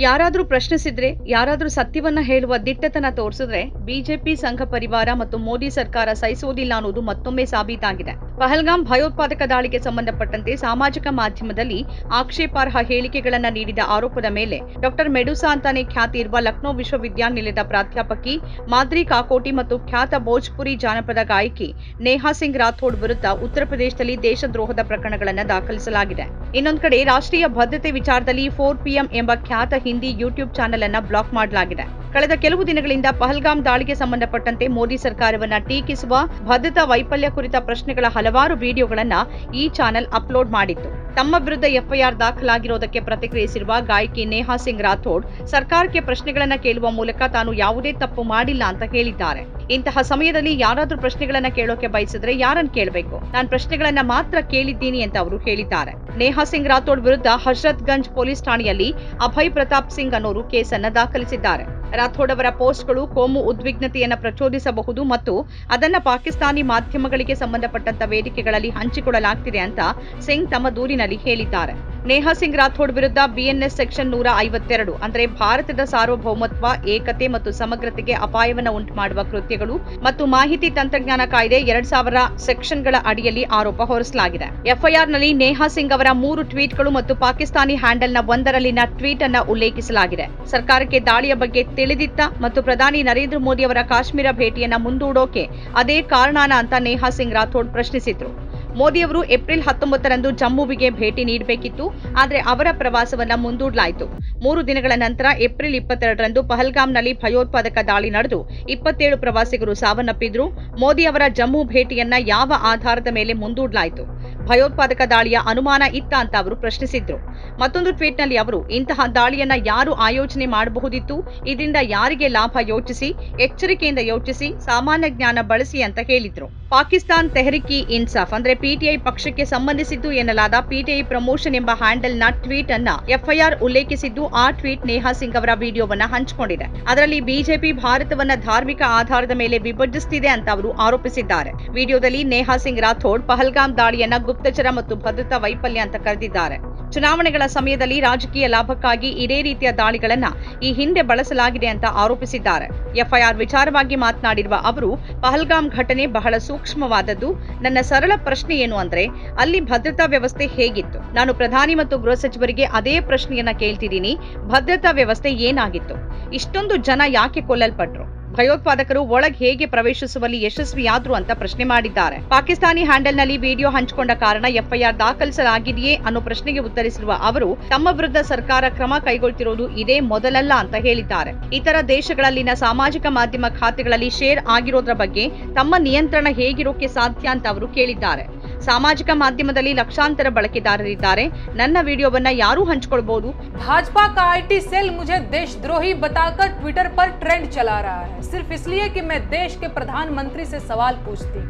ಯಾರಾದ್ರೂ ಪ್ರಶ್ನಿಸಿದ್ರೆ, ಯಾರಾದರೂ ಸತ್ಯವನ್ನ ಹೇಳುವ ದಿಟ್ಟತನ ತೋರಿಸಿದ್ರೆ, ಬಿಜೆಪಿ ಸಂಘ ಪರಿವಾರ ಮತ್ತು ಮೋದಿ ಸರ್ಕಾರ ಸಹಿಸೋದಿಲ್ಲ ಅನ್ನೋದು ಮತ್ತೊಮ್ಮೆ ಸಾಬೀತಾಗಿದೆ. ಪಹಲ್ಗಾಮ್ ಭಯೋತ್ಪಾದಕ ದಾಳಿಗೆ ಸಂಬಂಧಪಟ್ಟಂತೆ ಸಾಮಾಜಿಕ ಮಾಧ್ಯಮದಲ್ಲಿ ಆಕ್ಷೇಪಾರ್ಹ ಹೇಳಿಕೆಗಳನ್ನು ನೀಡಿದ ಆರೋಪದ ಮೇಲೆ ಡಾಕ್ಟರ್ ಮೆಡುಸಾ ಅಂತಾನೆ ಖ್ಯಾತಿ ಇರುವ ಲಕ್ನೋ ವಿಶ್ವವಿದ್ಯಾನಿಲಯದ ಪ್ರಾಧ್ಯಾಪಕಿ ಮಾದ್ರಿ ಕಾಕೋಟಿ ಮತ್ತು ಖ್ಯಾತ ಭೋಜ್ಪುರಿ ಜಾನಪದ ಗಾಯಕಿ ನೇಹಾ ಸಿಂಗ್ ರಾಥೋಡ್ ವಿರುದ್ಧ ಉತ್ತರ ಪ್ರದೇಶದಲ್ಲಿ ದೇಶದ್ರೋಹದ ಪ್ರಕರಣಗಳನ್ನು ದಾಖಲಿಸಲಾಗಿದೆ. ಇನ್ನೊಂದು ಕಡೆ ರಾಷ್ಟ್ರೀಯ ಭದ್ರತೆ ವಿಚಾರದಲ್ಲಿ ಫೋರ್ ಪಿಎಂ ಎಂಬ ಖ್ಯಾತ ಹಿಂದಿ ಯೂಟ್ಯೂಬ್ ಚಾನೆಲ್ ಅನ್ನ ಬ್ಲಾಕ್ ಮಾಡಲಾಗಿದೆ. ಕಳೆದ ಕೆಲವು ದಿನಗಳಿಂದ ಪಹಲ್ಗಾಮ್ ದಾಳಿಗೆ ಸಂಬಂಧಪಟ್ಟಂತೆ ಮೋದಿ ಸರ್ಕಾರವನ್ನ ಟೀಕಿಸುವ ಭದ್ರತಾ ವೈಫಲ್ಯ ಕುರಿತ ಪ್ರಶ್ನೆಗಳ ಹಲವಾರು ವಿಡಿಯೋಗಳನ್ನು ಈ ಚಾನೆಲ್ ಅಪ್ಲೋಡ್ ಮಾಡಿತ್ತು. ತಮ್ಮ ವಿರುದ್ಧ ಎಫ್ಐಆರ್ ದಾಖಲಾಗಿರೋದಕ್ಕೆ ಪ್ರತಿಕ್ರಿಯಿಸಿರುವ ಗಾಯಕಿ ನೇಹಾ ಸಿಂಗ್ ರಾಥೋಡ್ ಸರ್ಕಾರಕ್ಕೆ ಪ್ರಶ್ನೆಗಳನ್ನು ಕೇಳುವ ಮೂಲಕ ತಾನು ಯಾವುದೇ ತಪ್ಪು ಮಾಡಿಲ್ಲ ಅಂತ ಹೇಳಿದ್ದಾರೆ. ಇಂತಹ ಸಮಯದಲ್ಲಿ ಯಾರಾದ್ರೂ ಪ್ರಶ್ನೆಗಳನ್ನ ಕೇಳೋಕೆ ಬಯಸಿದ್ರೆ ಯಾರನ್ನ ಕೇಳಬೇಕು? ನಾನು ಪ್ರಶ್ನೆಗಳನ್ನ ಮಾತ್ರ ಕೇಳಿದ್ದೀನಿ ಅಂತ ಅವರು ಹೇಳಿದ್ದಾರೆ. ನೇಹಾ ಸಿಂಗ್ ರಾಥೋಡ್ ವಿರುದ್ಧ ಹಜ್ರತ್ಗಂಜ್ ಪೊಲೀಸ್ ಠಾಣೆಯಲ್ಲಿ ಅಭಯ್ ಪ್ರತಾಪ್ ಸಿಂಗ್ ಅನ್ನೋರು ಕೇಸನ್ನ ದಾಖಲಿಸಿದ್ದಾರೆ. ರಾಥೋಡ್ ಅವರ ಪೋಸ್ಟ್ಗಳು ಕೋಮು ಉದ್ವಿಗ್ನತೆಯನ್ನು ಪ್ರಚೋದಿಸಬಹುದು ಮತ್ತು ಅದನ್ನ ಪಾಕಿಸ್ತಾನಿ ಮಾಧ್ಯಮಗಳಿಗೆ ಸಂಬಂಧಪಟ್ಟಂತ ವೇದಿಕೆಗಳಲ್ಲಿ ಹಂಚಿಕೊಳ್ಳಲಾಗ್ತಿದೆ ಅಂತ ಸಿಂಗ್ ತಮ್ಮ ದೂರಿನಲ್ಲಿ ಹೇಳಿದ್ದಾರೆ. ನೇಹಾ ಸಿಂಗ್ ರಾಥೋಡ್ ವಿರುದ್ಧ ಬಿಎನ್ಎಸ್ ಸೆಕ್ಷನ್ ನೂರ ಐವತ್ತೆರಡು, ಅಂದರೆ ಭಾರತದ ಸಾರ್ವಭೌಮತ್ವ, ಏಕತೆ ಮತ್ತು ಸಮಗ್ರತೆಗೆ ಅಪಾಯವನ್ನು ಉಂಟು ಮಾಡುವ ಕೃತ್ಯಗಳು ಮತ್ತು ಮಾಹಿತಿ ತಂತ್ರಜ್ಞಾನ ಕಾಯ್ದೆ ಎರಡ್ ಸಾವಿರ ಸೆಕ್ಷನ್ಗಳ ಅಡಿಯಲ್ಲಿ ಆರೋಪ ಹೊರಿಸಲಾಗಿದೆ. ಎಫ್ಐಆರ್ನಲ್ಲಿ ನೇಹಾ ಸಿಂಗ್ ಅವರ ಮೂರು ಟ್ವೀಟ್ಗಳು ಮತ್ತು ಪಾಕಿಸ್ತಾನಿ ಹ್ಯಾಂಡಲ್ನ ಒಂದರಲ್ಲಿನ ಟ್ವೀಟ್ ಅನ್ನು ಉಲ್ಲೇಖಿಸಲಾಗಿದೆ. ಸರ್ಕಾರಕ್ಕೆ ದಾಳಿಯ ಬಗ್ಗೆ ತಿಳಿದಿತ್ತ ಮತ್ತು ಪ್ರಧಾನಿ ನರೇಂದ್ರ ಮೋದಿ ಅವರ ಕಾಶ್ಮೀರ ಭೇಟಿಯನ್ನ ಮುಂದೂಡೋಕೆ ಅದೇ ಕಾರಣನ ಅಂತ ನೇಹಾ ಸಿಂಗ್ ರಾಥೋಡ್ ಪ್ರಶ್ನಿಸಿದ್ರು. ಮೋದಿ ಅವರು ಏಪ್ರಿಲ್ ಹತ್ತೊಂಬತ್ತರಂದು ಜಮ್ಮುವಿಗೆ ಭೇಟಿ ನೀಡಬೇಕಿತ್ತು, ಆದರೆ ಅವರ ಪ್ರವಾಸವನ್ನ ಮುಂದೂಡಲಾಯಿತು. ಮೂರು ದಿನಗಳ ನಂತರ ಏಪ್ರಿಲ್ ಇಪ್ಪತ್ತೆರಡರಂದು ಪಹಲ್ಗಾಮ್ನಲ್ಲಿ ಭಯೋತ್ಪಾದಕ ದಾಳಿ ನಡೆದು ಇಪ್ಪತ್ತೇಳು ಪ್ರವಾಸಿಗರು ಸಾವನ್ನಪ್ಪಿದ್ರು. ಮೋದಿ ಅವರ ಜಮ್ಮು ಭೇಟಿಯನ್ನ ಯಾವ ಆಧಾರದ ಮೇಲೆ ಮುಂದೂಡಲಾಯಿತು? ಭಯೋತ್ಪಾದಕ ದಾಳಿಯ ಅನುಮಾನ ಇತ್ತ ಅಂತ ಅವರು ಪ್ರಶ್ನಿಸಿದ್ರು. ಮತ್ತೊಂದು ಟ್ವೀಟ್ನಲ್ಲಿ ಅವರು, ಇಂತಹ ದಾಳಿಯನ್ನ ಯಾರು ಆಯೋಜನೆ ಮಾಡಬಹುದಿತ್ತು? ಇದರಿಂದ ಯಾರಿಗೆ ಲಾಭ ಯೋಚಿಸಿ, ಎಚ್ಚರಿಕೆಯಿಂದ ಯೋಚಿಸಿ, ಸಾಮಾನ್ಯ ಜ್ಞಾನ ಬಳಸಿ ಅಂತ ಹೇಳಿದ್ರು. ಪಾಕಿಸ್ತಾನ್ ತೆಹರಿಕ್ ಇನ್ಸಾಫ್, ಅಂದ್ರೆ ಪಿಟಿಐ ಪಕ್ಷಕ್ಕೆ ಸಂಬಂಧಿಸಿದ್ದು ಎನ್ನಲಾದ ಪಿಟಿಐ ಪ್ರಮೋಷನ್ ಎಂಬ ಹ್ಯಾಂಡಲ್ನ ಟ್ವೀಟ್ ಅನ್ನ ಎಫ್ಐಆರ್ ಉಲ್ಲೇಖಿಸಿದ್ದು, ಆ ಟ್ವೀಟ್ ನೇಹಾ ಸಿಂಗ್ ಅವರ ವಿಡಿಯೋವನ್ನ ಹಂಚಿಕೊಂಡಿದೆ. ಅದರಲ್ಲಿ ಬಿಜೆಪಿ ಭಾರತವನ್ನ ಧಾರ್ಮಿಕ ಆಧಾರದ ಮೇಲೆ ವಿಭಜಿಸುತ್ತಿದೆ ಅಂತ ಅವರು ಆರೋಪಿಸಿದ್ದಾರೆ. ವಿಡಿಯೋದಲ್ಲಿ ನೇಹಾ ಸಿಂಗ್ ರಾಥೋಡ್, ಪಹಲ್ಗಾಮ್ ದಾಳಿಯನ್ನ ಗುಪ್ತಚರ ಮತ್ತು ಭದ್ರತಾ ವೈಫಲ್ಯ ಅಂತ ಕರೆದಿದ್ದಾರೆ. ಚುನಾವಣೆಗಳ ಸಮಯದಲ್ಲಿ ರಾಜಕೀಯ ಲಾಭಕ್ಕಾಗಿ ಇದೇ ರೀತಿಯ ದಾಳಿಗಳನ್ನ ಈ ಹಿಂದೆ ಬಳಸಲಾಗಿದೆ ಅಂತ ಆರೋಪಿಸಿದ್ದಾರೆ. ಎಫ್ಐಆರ್ ವಿಚಾರವಾಗಿ ಮಾತನಾಡಿರುವ ಅವರು, ಪಹಲ್ಗಾಮ್ ಘಟನೆ ಬಹಳ ಸೂಕ್ಷ್ಮವಾದದ್ದು. ನನ್ನ ಸರಳ ಪ್ರಶ್ನೆ ಏನು ಅಂದ್ರೆ, ಅಲ್ಲಿ ಭದ್ರತಾ ವ್ಯವಸ್ಥೆ ಹೇಗಿತ್ತು? ನಾನು ಪ್ರಧಾನಿ ಮತ್ತು ಗೃಹ ಸಚಿವರಿಗೆ ಅದೇ ಪ್ರಶ್ನೆಯನ್ನ ಕೇಳ್ತಿದ್ದೀನಿ. ಭದ್ರತಾ ವ್ಯವಸ್ಥೆ ಏನಾಗಿತ್ತು? ಇಷ್ಟೊಂದು ಜನ ಯಾಕೆ ಕೊಲ್ಲಲ್ಪಟ್ರು? ಭಯೋತ್ಪಾದಕರು ಒಳಗೆ ಹೇಗೆ ಪ್ರವೇಶಿಸುವಲ್ಲಿ ಯಶಸ್ವಿಯಾದ್ರು ಅಂತ ಪ್ರಶ್ನೆ ಮಾಡಿದ್ದಾರೆ. ಪಾಕಿಸ್ತಾನಿ ಹ್ಯಾಂಡಲ್ನಲ್ಲಿ ವಿಡಿಯೋ ಹಂಚಿಕೊಂಡ ಕಾರಣ ಎಫ್ಐಆರ್ ದಾಖಲಿಸಲಾಗಿದೆಯೇ ಅನ್ನೋ ಪ್ರಶ್ನೆಗೆ ಉತ್ತರಿಸಿರುವ ಅವರು, ತಮ್ಮ ವಿರುದ್ಧ ಸರ್ಕಾರ ಕ್ರಮ ಕೈಗೊಳ್ತಿರೋದು ಇದೇ ಮೊದಲಲ್ಲ ಅಂತ ಹೇಳಿದ್ದಾರೆ. ಇತರ ದೇಶಗಳಲ್ಲಿನ ಸಾಮಾಜಿಕ ಮಾಧ್ಯಮ ಖಾತೆಗಳಲ್ಲಿ ಶೇರ್ ಆಗಿರೋದ್ರ ಬಗ್ಗೆ ತಮ್ಮ ನಿಯಂತ್ರಣ ಹೇಗಿರೋಕೆ ಸಾಧ್ಯ ಅಂತ ಅವರು ಕೇಳಿದ್ದಾರೆ. ಸಾಮಾಜಿಕ ಮಾಧ್ಯಮದಲ್ಲಿ ಲಕ್ಷಾಂತರ ಬಳಕೆದಾರರಿದ್ದಾರೆ ನನ್ನ ವಿಡಿಯೋವನ್ನ ಯಾರೂ ಹಂಚಿಕೊಳ್ಬಹುದು भाजपा का आईटी सेल मुझे देशद्रोही बताकर ट्विटर पर ट्रेंड चला रहा है सिर्फ इसलिए कि मैं देश के प्रधानमंत्री से सवाल पूछती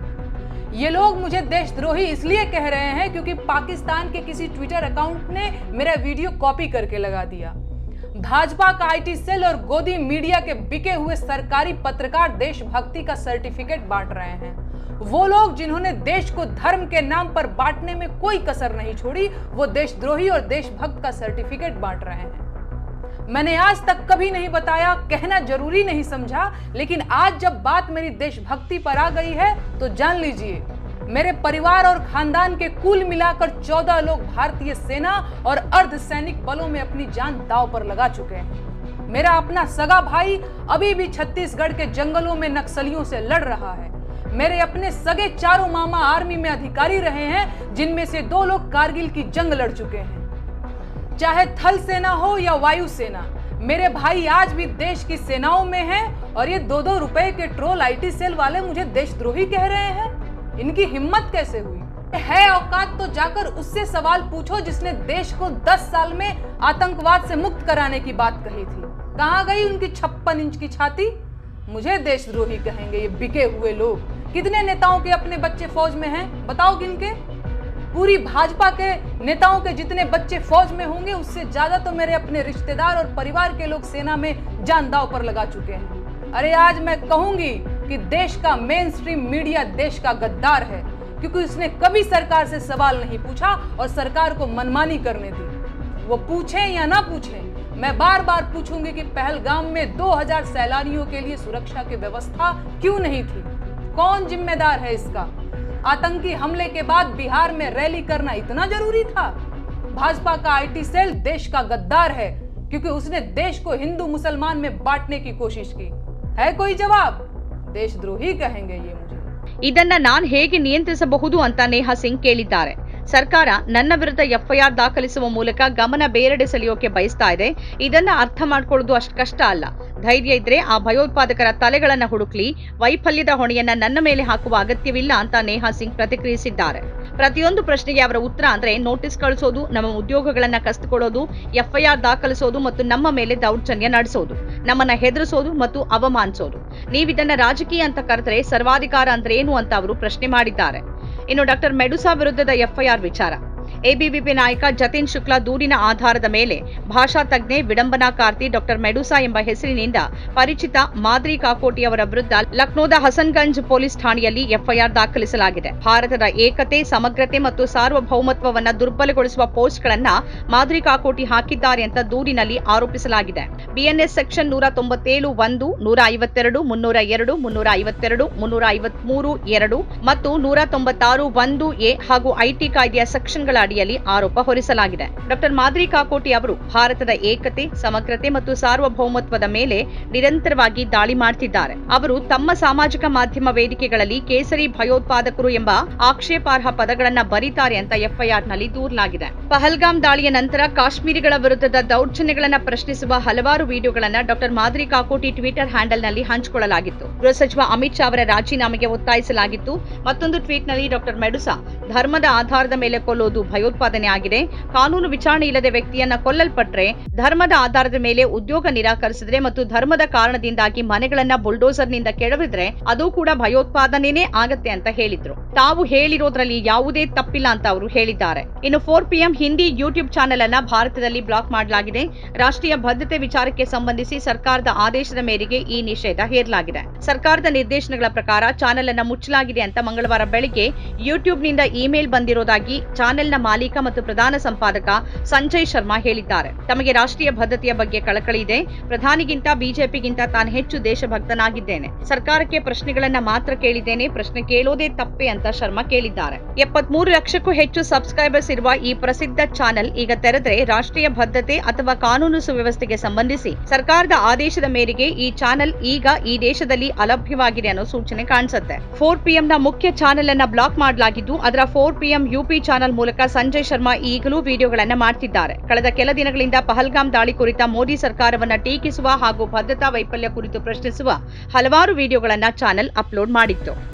ये लोग मुझे देशद्रोही इसलिए कह रहे हैं क्योंकि पाकिस्तान के किसी ट्विटर अकाउंट ने मेरा वीडियो कॉपी करके लगा दिया भाजपा का आईटी सेल और गोदी मीडिया के बिके हुए सरकारी पत्रकार देशभक्ति का सर्टिफिकेट बांट रहे हैं वो लोग जिन्होंने देश को धर्म के नाम पर बांटने में कोई कसर नहीं छोड़ी, वो देशद्रोही और देशभक्त का सर्टिफिकेट बांट रहे हैं। मैंने आज तक कभी नहीं बताया, कहना ज़रूरी नहीं समझा, लेकिन आज जब बात मेरी देशभक्ति पर आ गई है तो जान लीजिए, मेरे परिवार और खानदान के कुल मिलाकर चौदह लोग भारतीय सेना और अर्ध सैनिक बलों में अपनी जान दाव पर लगा चुके हैं। मेरा अपना सगा भाई अभी भी छत्तीसगढ़ के जंगलों में नक्सलियों से लड़ रहा है। मेरे अपने सगे चारों मामा आर्मी में अधिकारी रहे हैं, जिनमें से दो लोग कारगिल की जंग लड़ चुके हैं। चाहे थल सेना हो या वायु सेना, मेरे भाई आज भी देश की सेनाओं में हैं और ये दो दो रुपए के ट्रोल आईटी सेल वाले मुझे देशद्रोही कह रहे हैं। इनकी हिम्मत कैसे हुई? है औकात तो जाकर उससे सवाल पूछो जिसने देश को 10 साल में आतंकवाद से मुक्त कराने की बात कही थी। कहाँ गई उनकी छप्पन इंच की छाती? मुझे देशद्रोही कहेंगे, ये बिके हुए लोग। कितने नेताओं के अपने बच्चे फौज में हैं? बताओ किनके? पूरी भाजपा के नेताओं के जितने बच्चे फौज में होंगे, उससे ज़्यादा तो मेरे अपने रिश्तेदार और परिवार के लोग सेना में जान दाव पर लगा चुके हैं। अरे आज मैं कहूँगी कि देश का मेन स्ट्रीम मीडिया देश का गद्दार है, क्योंकि उसने कभी सरकार से सवाल नहीं पूछा और सरकार को मनमानी करने दी। वो पूछे या ना पूछें मैं बार बार पूछूंगी कि पहलगाम में 2000 सैलानियों के लिए सुरक्षा की व्यवस्था क्यों नहीं थी कौन जिम्मेदार है इसका आतंकी हमले के बाद बिहार में रैली करना इतना जरूरी था भाजपा का आईटी सेल देश का गद्दार है क्योंकि उसने देश को हिंदू मुसलमान में बांटने की कोशिश की है कोई जवाब देशद्रोही कहेंगे ये मुझे ಇದನ್ನ ನಾನ್ ಹೇಗೆ ನಿಯಂತ್ರಿಸಬಹುದು ಅಂತ ನೇಹಾ ಸಿಂಗ್ ಕೇಳಿದ್ದಾರೆ ಸರ್ಕಾರ ನನ್ನ ವಿರುದ್ಧ ಎಫ್ಐಆರ್ ದಾಖಲಿಸುವ ಮೂಲಕ ಗಮನ ಬೇರೆಡೆ ಸೆಳೆಯೋಕೆ ಬಯಸ್ತಾ ಇದೆ. ಇದನ್ನ ಅರ್ಥ ಮಾಡ್ಕೊಳ್ಳೋದು ಅಷ್ಟು ಕಷ್ಟ ಅಲ್ಲ. ಧೈರ್ಯ ಇದ್ರೆ ಆ ಭಯೋತ್ಪಾದಕರ ತಲೆಗಳನ್ನ ಹುಡುಕ್ಲಿ, ವೈಫಲ್ಯದ ಹೊಣೆಯನ್ನ ನನ್ನ ಮೇಲೆ ಹಾಕುವ ಅಗತ್ಯವಿಲ್ಲ ಅಂತ ನೇಹಾ ಸಿಂಗ್ ಪ್ರತಿಕ್ರಿಯಿಸಿದ್ದಾರೆ. ಪ್ರತಿಯೊಂದು ಪ್ರಶ್ನೆಗೆ ಅವರ ಉತ್ತರ ಅಂದ್ರೆ ನೋಟಿಸ್ ಕಳಿಸೋದು, ನಮ್ಮ ಉದ್ಯೋಗಗಳನ್ನ ಕಸ್ತುಕೊಳ್ಳೋದು, ಎಫ್ಐಆರ್ ದಾಖಲಿಸೋದು ಮತ್ತು ನಮ್ಮ ಮೇಲೆ ದೌರ್ಜನ್ಯ ನಡೆಸೋದು, ನಮ್ಮನ್ನ ಹೆದರಿಸೋದು ಮತ್ತು ಅವಮಾನಿಸೋದು. ನೀವಿದನ್ನ ರಾಜಕೀಯ ಅಂತ ಕರೆದ್ರೆ ಸರ್ವಾಧಿಕಾರ ಅಂದ್ರೆ ಏನು ಅಂತ ಅವರು ಪ್ರಶ್ನೆ ಮಾಡಿದ್ದಾರೆ. ಇನ್ನು ಡಾಕ್ಟರ್ ಮೆಡುಸಾ ವಿರುದ್ಧದ ಎಫ್ಐಆರ್ ವಿಚಾರ. ಎಬಿವಿಪಿ ನಾಯಕ ಜತಿನ್ ಶುಕ್ಲಾ ದೂರಿನ ಆಧಾರದ ಮೇಲೆ ಭಾಷಾ ತಜ್ಞೆ ವಿಡಂಬನಾಕಾರ್ತಿ ಡಾಕ್ಟರ್ ಮೆಡುಸಾ ಎಂಬ ಹೆಸರಿನಿಂದ ಪರಿಚಿತ ಮಾದ್ರಿ ಕಾಕೋಟಿ ಅವರ ವಿರುದ್ಧ ಲಕ್ನೋದ ಹಸನ್ಗಂಜ್ ಪೊಲೀಸ್ ಠಾಣೆಯಲ್ಲಿ ಎಫ್ಐಆರ್ ದಾಖಲಿಸಲಾಗಿದೆ. ಭಾರತದ ಏಕತೆ, ಸಮಗ್ರತೆ ಮತ್ತು ಸಾರ್ವಭೌಮತ್ವವನ್ನು ದುರ್ಬಲಗೊಳಿಸುವ ಪೋಸ್ಟ್ಗಳನ್ನ ಮಾದ್ರಿ ಕಾಕೋಟಿ ಹಾಕಿದ್ದಾರೆ ಅಂತ ದೂರಿನಲ್ಲಿ ಆರೋಪಿಸಲಾಗಿದೆ. ಬಿಎನ್ಎಸ್ ಸೆಕ್ಷನ್ ನೂರ ತೊಂಬತ್ತೇಳು ಒಂದು, ನೂರ ಐವತ್ತೆರಡು, ಮುನ್ನೂರ ಎರಡು, ಮುನ್ನೂರ ಐವತ್ತೆರಡು, ಮುನ್ನೂರ ಐವತ್ಮೂರು, ಎರಡು ಮತ್ತು ನೂರ ತೊಂಬತ್ತಾರು ಒಂದು ಎ ಹಾಗೂ ಐಟಿ ಕಾಯ್ದೆಯ ಸೆಕ್ಷನ್ಗಳ ಅಡಿಯಲ್ಲಿ ಆರೋಪ ಹೊರಿಸಲಾಗಿದೆ. ಡಾಕ್ಟರ್ ಮಾದ್ರಿ ಕಾಕೋಟಿ ಅವರು ಭಾರತದ ಏಕತೆ, ಸಮಗ್ರತೆ ಮತ್ತು ಸಾರ್ವಭೌಮತ್ವದ ಮೇಲೆ ನಿರಂತರವಾಗಿ ದಾಳಿ ಮಾಡ್ತಿದ್ದಾರೆ. ಅವರು ತಮ್ಮ ಸಾಮಾಜಿಕ ಮಾಧ್ಯಮ ವೇದಿಕೆಗಳಲ್ಲಿ ಕೇಸರಿ ಭಯೋತ್ಪಾದಕರು ಎಂಬ ಆಕ್ಷೇಪಾರ್ಹ ಪದಗಳನ್ನ ಬರೀತಾರೆ ಅಂತ ಎಫ್ಐಆರ್ನಲ್ಲಿ ದೂರಲಾಗಿದೆ. ಪಹಲ್ಗಾಮ್ ದಾಳಿಯ ನಂತರ ಕಾಶ್ಮೀರಿಗಳ ವಿರುದ್ಧದ ದೌರ್ಜನ್ಯಗಳನ್ನ ಪ್ರಶ್ನಿಸುವ ಹಲವಾರು ವಿಡಿಯೋಗಳನ್ನ ಡಾಕ್ಟರ್ ಮಾದ್ರಿ ಕಾಕೋಟಿ ಟ್ವಿಟರ್ ಹ್ಯಾಂಡಲ್ನಲ್ಲಿ ಹಂಚಿಕೊಳ್ಳಲಾಗಿತ್ತು. ಗೃಹ ಸಚಿವ ಅಮಿತ್ ಶಾ ಅವರ ರಾಜೀನಾಮೆಗೆ ಒತ್ತಾಯಿಸಲಾಗಿತ್ತು. ಮತ್ತೊಂದು ಟ್ವೀಟ್ನಲ್ಲಿ ಡಾಕ್ಟರ್ ಮೆಡುಸಾ, ಧರ್ಮದ ಆಧಾರದ ಮೇಲೆ ಕೊಲ್ಲೋದು ಭಯೋತ್ಪಾದನೆ ಆಗಿದೆ. ಕಾನೂನು ವಿಚಾರಣೆ ಇಲ್ಲದೆ ವ್ಯಕ್ತಿಯನ್ನ ಕೊಲ್ಲಲ್ಪಟ್ರೆ ಧರ್ಮದ ಆಧಾರದ ಮೇಲೆ ಉದ್ಯೋಗ ನಿರಾಕರಿಸಿದ್ರೆ ಮತ್ತು ಧರ್ಮದ ಕಾರಣದಿಂದಾಗಿ ಮನೆಗಳನ್ನ ಬುಲ್ಡೋಸರ್ನಿಂದ ಕೆಡವಿದ್ರೆ ಅದು ಕೂಡ ಭಯೋತ್ಪಾದನೆನೇ ಆಗತ್ತೆ ಅಂತ ಹೇಳಿದ್ರು. ತಾವು ಹೇಳಿರೋದ್ರಲ್ಲಿ ಯಾವುದೇ ತಪ್ಪಿಲ್ಲ ಅಂತ ಅವರು ಹೇಳಿದ್ದಾರೆ. ಇನ್ನು four PM Hindi YouTube channel ಅನ್ನ ಭಾರತದಲ್ಲಿ ಬ್ಲಾಕ್ ಮಾಡಲಾಗಿದೆ. ರಾಷ್ಟ್ರೀಯ ಭದ್ರತೆ ವಿಚಾರಕ್ಕೆ ಸಂಬಂಧಿಸಿ ಸರ್ಕಾರದ ಆದೇಶದ ಮೇರೆಗೆ ಈ ನಿಷೇಧ ಹೇರಲಾಗಿದೆ. ಸರ್ಕಾರದ ನಿರ್ದೇಶನಗಳ ಪ್ರಕಾರ ಚಾನೆಲ್ ಅನ್ನ ಮುಚ್ಚಲಾಗಿದೆ ಅಂತ ಮಂಗಳವಾರ ಬೆಳಿಗ್ಗೆ ಯೂಟ್ಯೂಬ್ನಿಂದ ಇಮೇಲ್ ಬಂದಿರೋದಾಗಿ ಚಾನೆಲ್ನ ಮಾಲೀಕ ಮತ್ತು ಪ್ರಧಾನ ಸಂಪಾದಕ ಸಂಜಯ್ ಶರ್ಮಾ ಹೇಳಿದ್ದಾರೆ. ತಮಗೆ ರಾಷ್ಟ್ರೀಯ ಭದ್ರತೆಯ ಬಗ್ಗೆ ಕಳಕಳಿ ಇದೆ. ಪ್ರಧಾನಿಗಿಂತ ಬಿಜೆಪಿಗಿಂತ ತಾನು ಹೆಚ್ಚು ದೇಶಭಕ್ತನಾಗಿದ್ದೇನೆ. ಸರ್ಕಾರಕ್ಕೆ ಪ್ರಶ್ನೆಗಳನ್ನ ಮಾತ್ರ ಕೇಳಿದ್ದೇನೆ. ಪ್ರಶ್ನೆ ಕೇಳೋದೇ ತಪ್ಪೆ ಅಂತ ಶರ್ಮಾ ಕೇಳಿದ್ದಾರೆ. ಎಪ್ಪತ್ಮೂರು ಲಕ್ಷಕ್ಕೂ ಹೆಚ್ಚು ಸಬ್ಸ್ಕ್ರೈಬರ್ಸ್ ಇರುವ ಈ ಪ್ರಸಿದ್ಧ ಚಾನೆಲ್ ಈಗ ತೆರೆದ್ರೆ ರಾಷ್ಟ್ರೀಯ ಭದ್ರತೆ ಅಥವಾ ಕಾನೂನು ಸುವ್ಯವಸ್ಥೆಗೆ ಸಂಬಂಧಿಸಿ ಸರ್ಕಾರದ ಆದೇಶದ ಮೇರೆಗೆ ಈ ಚಾನೆಲ್ ಈಗ ಈ ದೇಶದಲ್ಲಿ ಅಲಭ್ಯವಾಗಿದೆ ಅನ್ನೋ ಸೂಚನೆ ಕಾಣಿಸುತ್ತೆ. ಫೋರ್ ಪಿಎಂನ ಮುಖ್ಯ ಚಾನೆಲ್ ಅನ್ನ ಬ್ಲಾಕ್ ಮಾಡಲಾಗಿದ್ದು ಅದರ ಫೋರ್ ಪಿಎಂ ಯುಪಿ ಚಾನೆಲ್ ಮೂಲಕ ಸಂಜಯ್ ಶರ್ಮಾ ಈಗಲೂ ವಿಡಿಯೋಗಳನ್ನು ಮಾಡ್ತಿದ್ದಾರೆ. ಕಳೆದ ಕೆಲ ದಿನಗಳಿಂದ ಪಹಲ್ಗಾಮ್ ದಾಳಿ ಕುರಿತ ಮೋದಿ ಸರ್ಕಾರವನ್ನು ಟೀಕಿಸುವ ಹಾಗೂ ಭದ್ರತಾ ವೈಫಲ್ಯ ಕುರಿತು ಪ್ರಶ್ನಿಸುವ ಹಲವಾರು ವಿಡಿಯೋಗಳನ್ನು ಚಾನೆಲ್ ಅಪ್ಲೋಡ್ ಮಾಡಿತ್ತು.